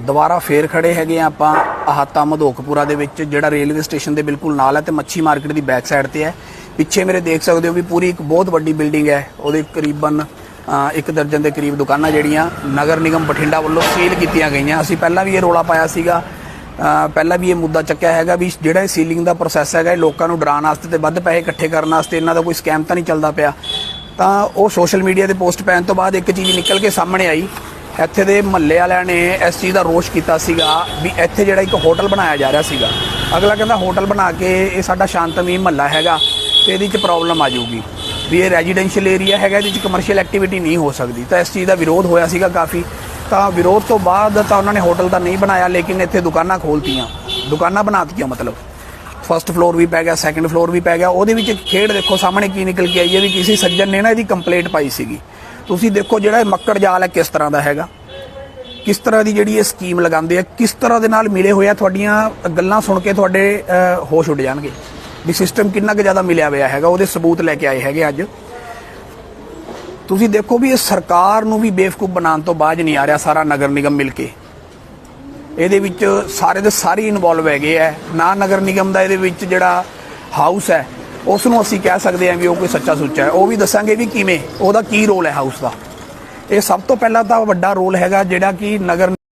ਦੁਬਾਰਾ ਫੇਰ ਖੜੇ ਹੈਗੇ ਆ ਆਪਾਂ ਅਹਾਤਾ ਮਧੋਕਪੁਰਾ ਦੇ ਵਿੱਚ, ਜਿਹੜਾ ਰੇਲਵੇ ਸਟੇਸ਼ਨ ਦੇ ਬਿਲਕੁਲ ਨਾਲ ਹੈ ਤੇ ਮੱਛੀ ਮਾਰਕੀਟ ਦੀ ਬੈਕ ਸਾਈਡ ਤੇ ਹੈ। ਪਿੱਛੇ ਮੇਰੇ ਦੇਖ ਸਕਦੇ ਹੋ ਵੀ ਪੂਰੀ ਇੱਕ ਬਹੁਤ ਵੱਡੀ ਬਿਲਡਿੰਗ ਹੈ। ਉਹਦੇ ਕਰੀਬਨ ਇੱਕ ਦਰਜਨ ਦੇ ਕਰੀਬ ਦੁਕਾਨਾਂ ਜਿਹੜੀਆਂ ਨਗਰ ਨਿਗਮ ਬਠਿੰਡਾ ਵੱਲੋਂ ਸੀਲ ਕੀਤੀਆਂ ਗਈਆਂ। ਅਸੀਂ ਪਹਿਲਾਂ ਵੀ ਇਹ ਰੋਲਾ ਪਾਇਆ ਸੀਗਾ। ਪਹਿਲਾਂ ਵੀ ਇਹ ਮੁੱਦਾ ਚੱਕਿਆ ਹੈਗਾ ਵੀ ਜਿਹੜਾ ਇਹ ਸੀਲਿੰਗ ਦਾ ਪ੍ਰੋਸੈਸ ਹੈਗਾ, ਇਹ ਲੋਕਾਂ ਨੂੰ ਡਰਾਉਣ ਵਾਸਤੇ ਤੇ ਵੱਧ ਪੈਸੇ ਇਕੱਠੇ ਕਰਨ ਵਾਸਤੇ ਇਹਨਾਂ ਦਾ ਕੋਈ ਸਕੈਮ ਤਾਂ ਨਹੀਂ ਚੱਲਦਾ ਪਿਆ। ਤਾਂ ਉਹ ਸੋਸ਼ਲ ਮੀਡੀਆ ਤੇ ਪੋਸਟ ਪੈਣ ਤੋਂ ਬਾਅਦ ਇੱਕ ਚੀਜ਼ ਨਿਕਲ ਕੇ ਸਾਹਮਣੇ ਆਈ ਇੱਥੇ ਦੇ ਮਹੱਲੇ ਵਾਲਿਆਂ ਨੇ ਇਸ ਚੀਜ਼ ਦਾ ਰੋਸ਼ ਕੀਤਾ ਸੀਗਾ ਵੀ ਇੱਥੇ ਜਿਹੜਾ ਇੱਕ ਹੋਟਲ ਬਣਾਇਆ ਜਾ ਰਿਹਾ ਸੀਗਾ। ਅਗਲਾ ਕਹਿੰਦਾ ਹੋਟਲ ਬਣਾ ਕੇ ਇਹ ਸਾਡਾ ਸ਼ਾਂਤਮਈ ਮਹੱਲਾ ਹੈਗਾ ਤੇ ਇਹਦੇ 'ਚ ਪ੍ਰੋਬਲਮ ਆ ਜਾਊਗੀ। ਵੀ ਇਹ ਰੈਜ਼ੀਡੈਂਸ਼ੀਅਲ ਏਰੀਆ ਹੈਗਾ, ਇਹਦੇ 'ਚ ਕਮਰਸ਼ੀਅਲ ਐਕਟੀਵਿਟੀ ਨਹੀਂ ਹੋ ਸਕਦੀ। ਤਾਂ ਇਸ ਚੀਜ਼ ਦਾ ਵਿਰੋਧ ਹੋਇਆ ਸੀਗਾ ਕਾਫੀ। ਤਾਂ ਵਿਰੋਧ ਤੋਂ ਬਾਅਦ ਤਾਂ ਉਹਨਾਂ ਨੇ ਹੋਟਲ ਤਾਂ ਨਹੀਂ ਬਣਾਇਆ, ਲੇਕਿਨ ਇੱਥੇ ਦੁਕਾਨਾਂ ਖੋਲਤੀਆਂ ਦੁਕਾਨਾਂ ਬਣਾਤੀਆਂ ਮਤਲਬ। ਫਰਸਟ ਫਲੋਰ ਵੀ ਪੈ ਗਿਆ ਸੈਕੰਡ ਫਲੋਰ ਵੀ ਪੈ ਗਿਆ। ਉਹਦੇ ਵਿੱਚ ਖੇਡ ਦੇਖੋ, ਸਾਹਮਣੇ ਕੀ ਨਿਕਲ ਕੇ ਆਈ ਹੈ ਵੀ ਕਿਸੇ ਸੱਜਣ ਨੇ ਨਾ ਇਹਦੀ ਕੰਪਲੇਂਟ ਪਾਈ ਸੀਗੀ। ਤੁਸੀਂ ਦੇਖੋ ਜਿਹੜਾ ਇਹ ਮੱਕੜ ਜਾਲ ਹੈ ਕਿਸ ਤਰ੍ਹਾਂ ਦਾ ਹੈਗਾ। ਕਿਸ ਤਰ੍ਹਾਂ ਦੀ ਜਿਹੜੀ ਇਹ ਸਕੀਮ ਲਗਾਉਂਦੇ ਆ, ਕਿਸ ਤਰ੍ਹਾਂ ਦੇ ਨਾਲ ਮਿਲੇ ਹੋਏ ਆ ਤੁਹਾਡੀਆਂ ਗੱਲਾਂ ਸੁਣ ਕੇ ਤੁਹਾਡੇ ਹੋਸ਼ ਉੱਡ ਜਾਣਗੇ ਵੀ ਸਿਸਟਮ ਕਿੰਨਾ ਕੁ ਜ਼ਿਆਦਾ ਮਿਲਿਆ ਹੋਇਆ ਹੈਗਾ, ਉਹਦੇ ਸਬੂਤ ਲੈ ਕੇ ਆਏ ਹੈਗੇ ਅੱਜ। ਤੁਸੀਂ ਦੇਖੋ ਵੀ ਇਹ ਸਰਕਾਰ ਨੂੰ ਵੀ ਬੇਵਕੂਫ ਬਣਾਉਣ ਤੋਂ ਬਾਅਦ ਨਹੀਂ ਆ ਰਿਹਾ ਸਾਰਾ ਨਗਰ ਨਿਗਮ ਮਿਲ ਕੇ। ਇਹਦੇ ਵਿੱਚ ਸਾਰੇ ਦੇ ਸਾਰੇ ਇਨਵੋਲਵ ਹੈਗੇ ਆ। ਨਾ ਨਗਰ ਨਿਗਮ ਦਾ ਇਹਦੇ ਵਿੱਚ ਜਿਹੜਾ ਹਾਊਸ ਹੈ, ਉਸ ਨੂੰ ਅਸੀਂ ਕਹਿ ਸਕਦੇ ਹਾਂ ਵੀ ਉਹ ਕੋਈ ਸੱਚਾ ਸੁੱਚਾ ਹੈ। ਉਹ ਵੀ ਦੱਸਾਂਗੇ ਵੀ ਕਿਵੇਂ, ਉਹਦਾ ਕੀ ਰੋਲ ਹੈ ਹਾਊਸ ਦਾ। ਇਹ ਸਭ ਤੋਂ ਪਹਿਲਾਂ ਤਾਂ ਵੱਡਾ ਰੋਲ ਹੈਗਾ ਜਿਹੜਾ ਕਿ ਨਗਰ